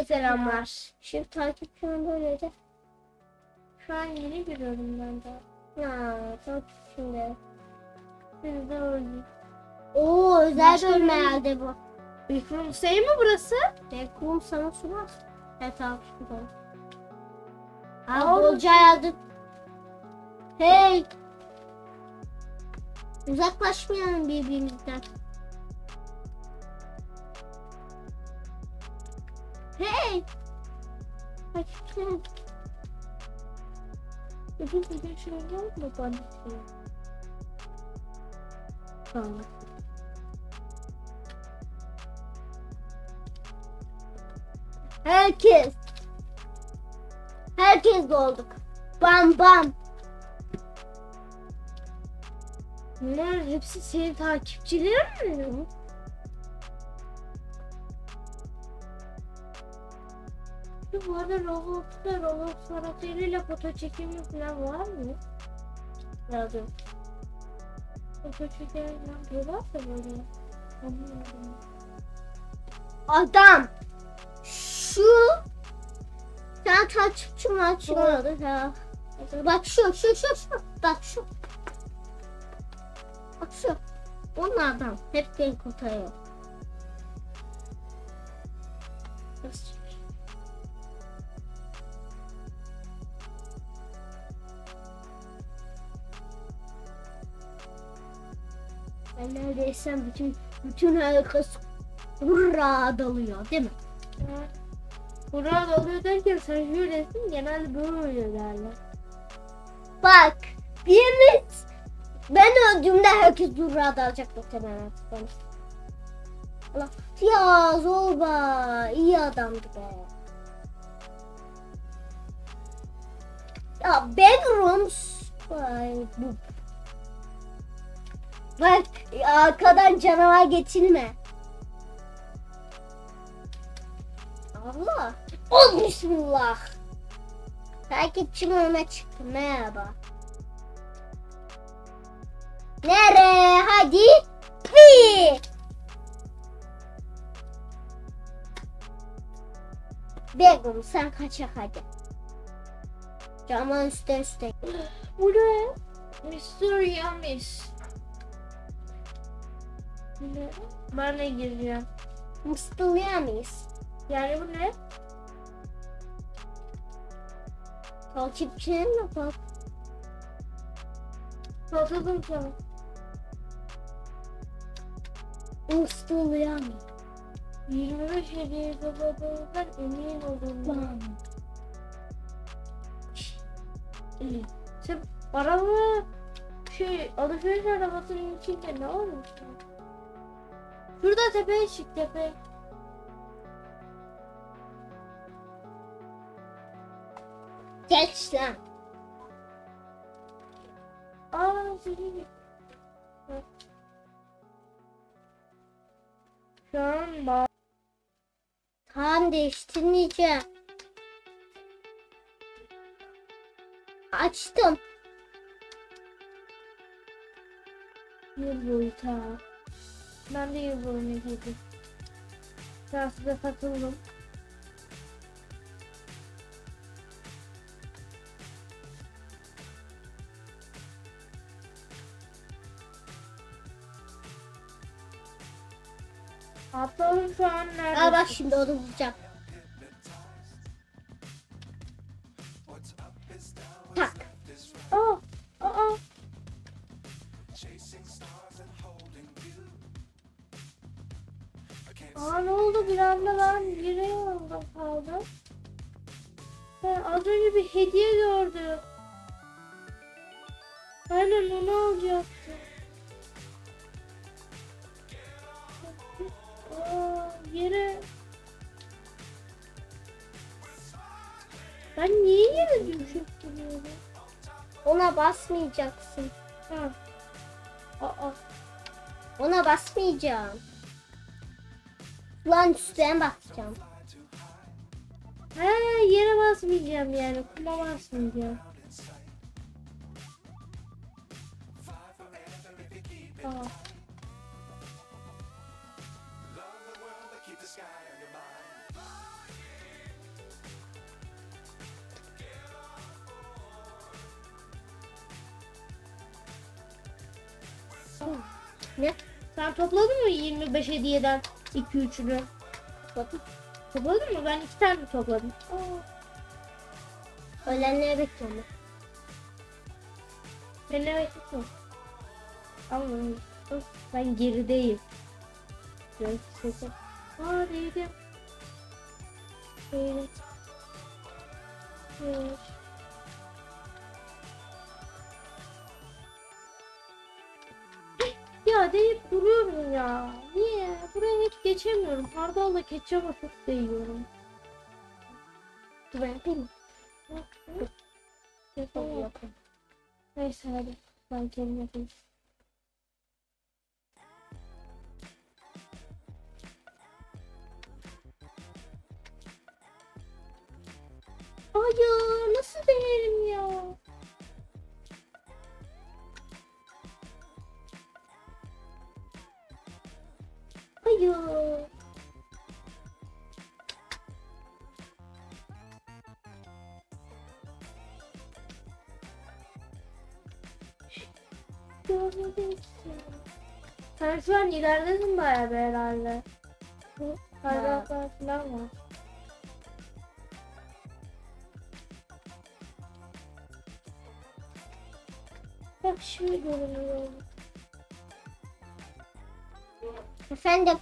Herkese selamlar. Şimdi takipçim böylece. Şu an yeni giriyorum ben de. Ya takipçimde. Siz de öldük. Oo özel bir- herhalde bu. Bikrum şey mi burası? Bekrum sana sunar. Evet takipçim var. Aa, Ha bolca yazdık. Hey. Uzaklaşmayalım birbirimizden. Hey. Takipçim. Bugün bugün şöyle mı bana? Tamam. Herkes. Herkes olduk. Bam bam. Bunlar hepsi senin takipçilerin mi? Ya Bu arada Roblox'ta Roblox karakteriyle foto çekimi falan var mı? Yazdım. Foto çekimi falan diyorlar da böyle. Anlamadım. Adam. Şu. Sen takipçim açmadı ya. Bak şu şu şu şu. Bak şu. Bak şu. Onlardan. Hep renk kurtarıyor. Nasıl? Ben neredeysem bütün bütün herkes hurra dalıyor değil mi? Burak oluyor derken sen şöylesin genelde böyle derler. Bak birimiz ben öldüğümde herkes hurra dalacak muhtemelen artık bana. Allah ya Zorba iyi adamdı be. Ya Backrooms Ay, bu. Bak arkadan canavar geçilme. Allah. Oh bismillah. Takipçim önüme çıktı. Merhaba. Nere? Hadi. Pi. Begum sen kaçak hadi. Camın üstte üstte. Bu ne? Mr. Yamis. Ne? Ben de gireceğim. Mıstılayan mıyız? Yani bu ne? Takipçilerine bak. Katıldım sana. Mıstılayan mıyız? 25 hediye kazandığımızdan emin oldum. Bam. Sen araba şey alışveriş arabasının içinde ne olmuş? Şurada tepeye çık tepe. Geç lan. Aa seni Şu an bak. Tamam değiştirmeyeceğim. Açtım. Yıl boyu ta. Ben de girdim. Ben size katıldım. Atladım şu an nerede? Aa bak şimdi onu bulacağım. Anda ben yere yolda kaldım. Ben az önce bir hediye gördüm. Aynen onu alacaktım. Aa, yere... Ben niye yere düşüp duruyorum? Ona basmayacaksın. Ha. Aa. Ona basmayacağım. Lan üstten bakacağım. Ha yere basmayacağım yani. Kuma basmayacağım. Ne? Sen topladın mı 25 hediyeden? 2-3'ünü? Bakın. Topladın mı? Ben iki tane topladım. Öğlenleri bekliyorum. ben. Ben ne bekliyorsun? Ama ben gerideyim. Biraz sesi. Aa değdim. Evet. Evet. Ya deyip duruyorum ya. Niye? Buraya hiç geçemiyorum. Hardalla ketçaba çok değiyorum. Dur ben yapayım mı? Neyse hadi. Ben kendim yapayım. Hayır nasıl denerim ya? Hayır. Sen şu an ileridesin bayağı bir herhalde. Paragraflar falan var. Bak şimdi görünüyor. Efendim.